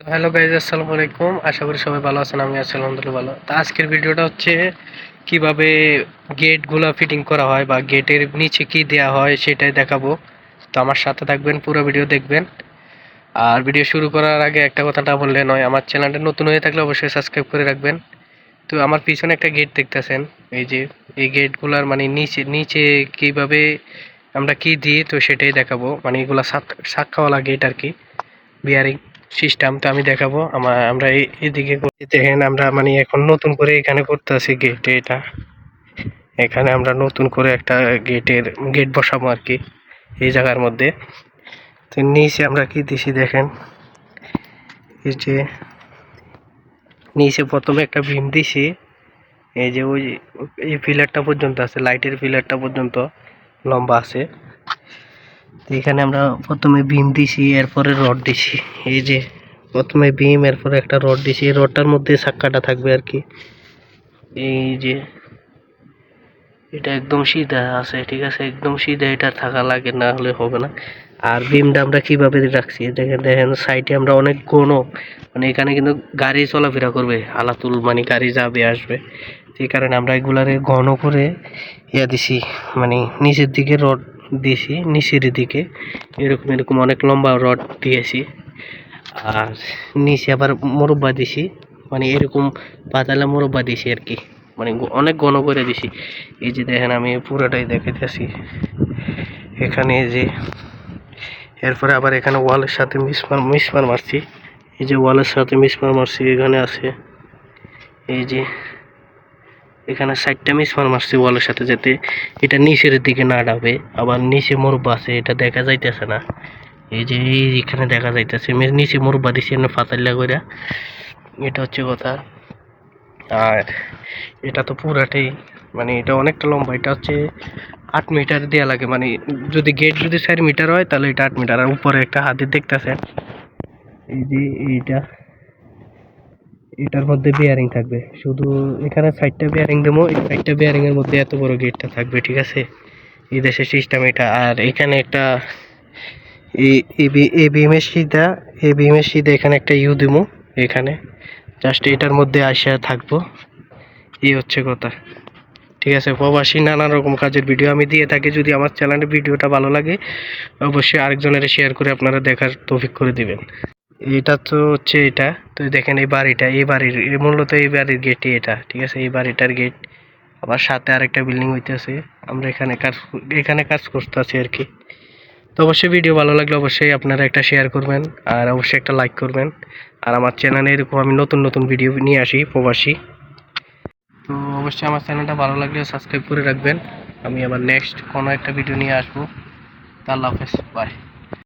Hello guys আসসালামু আলাইকুম। আশা করি সবাই ভালো আছেন আমি আছি, আলহামদুলিল্লাহ ভালো। তো আজকের ভিডিওটা হচ্ছে কীভাবে গেটগুলো ফিটিং করা হয় বা গেটের নিচে কি দেওয়া হয় সেটাই দেখাবো। তো আমার সাথে থাকবেন, পুরো ভিডিও দেখবেন। আর ভিডিও শুরু করার আগে একটা কথাটা বললে নয়, আমার চ্যানেলটা নতুন হয়ে থাকলে অবশ্যই সাবস্ক্রাইব করে রাখবেন। তো আমার পিছনে একটা গেট দেখতেছেন, এই যে, এই গেটগুলার মানে নিচে নিচে কীভাবে আমরা কি দিই তো সেটাই দেখাবো। মানে এগুলা সাক্ষাওয়ালা গেট আর কি বিয়ারিং সিস্টেম তো আমি দেখাবো। আমার আমরা এদিকে। দেখেন আমরা মানে এখন নতুন করে এখানে করতেছি গেটে এটা। এখানে আমরা নতুন করে একটা গেটের গেট বসাবো আর কি, এই জায়গার মধ্যে। তো নিচে আমরা কি দিছি দেখেন? এই যে, নিচে প্রথমে একটা ভিম দিছি। এই যে ওই, এই পিলারটা পর্যন্ত আছে লাইটের পিলারটা পর্যন্ত লম্বা আছে। এখানে আমরা প্রথমে বিম দিছি, এরপরে রড দিছি। এই যে প্রথমে বিম এরপরে একটা রড দিছি। এই রডটার মধ্যে চাক্কাটা থাকবে আর কি। এই যে এটা একদম সিধা আছে, ঠিক আছে? একদম সিধা এটা থাকা লাগে, না হলে হবে না। আর বিমটা আমরা কীভাবে রাখছি? দেখেন দেখেন, সাইডে আমরা অনেক ঘন মানে এখানে কিন্তু গাড়ি চলাফেরা করবে, আলাতুল মানে গাড়ি যাবে, আসবে। সেই কারণে আমরা এগুলারে ঘন করে ইয়া দিছি মানে নিচের দিকে রড দিয়েছি নিচের দিকে। এরকম এরকম অনেক লম্বা রড দিয়েছি। আর নিচে আবার মোরব্বা দিছি মানে এরকম পাতালা মোরব্বা দিছি আর কি। মানে অনেক ঘন করে দিছি এই যে দেখেন, আমি পুরোটাই দেখাইতেছি। এখানে যে, এরপরে আবার এখানে ওয়ালের সাথে মিসমার মিসমার মারছি। এই যে ওয়ালের সাথে মিসমার মারছি, এখানে আছে। এই যে এখানে সাইডটা মিস মিসমার মারছি ওয়ালের সাথে যাতে এটা নিচের দিকে না ডাবে। আবার নিচে মোরব্বা আছে, এটা দেখা যাইতেছে না। এই যে এখানে দেখা যাইতেছে নিচে মোরব্বা দিছি এমনি ফাতাল্লা করে এটা হচ্ছে কথা। আর এটা তো পুরাটাই মানে এটা অনেকটা লম্বা, এটা হচ্ছে আট মিটার দেওয়া লাগে। মানে যদি গেট যদি চার মিটার হয়, তাহলে এটা আট মিটার। আর উপরে একটা হাতের দেখতেছেন। এই যে এইটা। এটার মধ্যে বিয়ারিং থাকবে। শুধু এখানে সাইডটা বিয়ারিং দেবো, এই সাইডটা এর মধ্যে এত বড় গেটটা থাকবে, ঠিক আছে? এই দেশের সিস্টেম এটা। আর এখানে একটা এই এই বি- এই বিমের সিধা, এই বিমের সিধা এখানে একটা ইউ দেবো, এখানে। জাস্ট এটার মধ্যে আসা থাকব। এই হচ্ছে কথা। ঠিক আছে, প্রবাসী নানা রকম কাজের ভিডিও আমি দিয়ে থাকি। যদি আমার চ্যানেলের ভিডিওটা ভালো লাগে, অবশ্যই আরেকজনের শেয়ার করে আপনারা দেখার তৌফিক করে দিবেন। এটা তো হচ্ছে এটা। তো দেখেন এই বাড়িটা, এই বাড়ির মূলত এই বাড়ির গেটই এটা, ঠিক আছে? এই বাড়িটার গেট আবার সাথে আরেকটা বিল্ডিং হইতেছে। আমরা এখানে কাজ এখানে কাজ করতেছি আর কি। তো অবশ্যই ভিডিও ভালো লাগলে অবশ্যই আপনারা একটা শেয়ার করবেন, আর অবশ্যই একটা লাইক করবেন। আর আমার চ্যানেলে এরকম আমি নতুন নতুন ভিডিও নিয়ে আসি, প্রবাসী। তো অবশ্যই আমার চ্যানেলটা ভালো লাগলে সাবস্ক্রাইব করে রাখবেন। আমি আবার নেক্সট কোনো একটা ভিডিও নিয়ে আসব। আল্লাহ হাফেজ বাই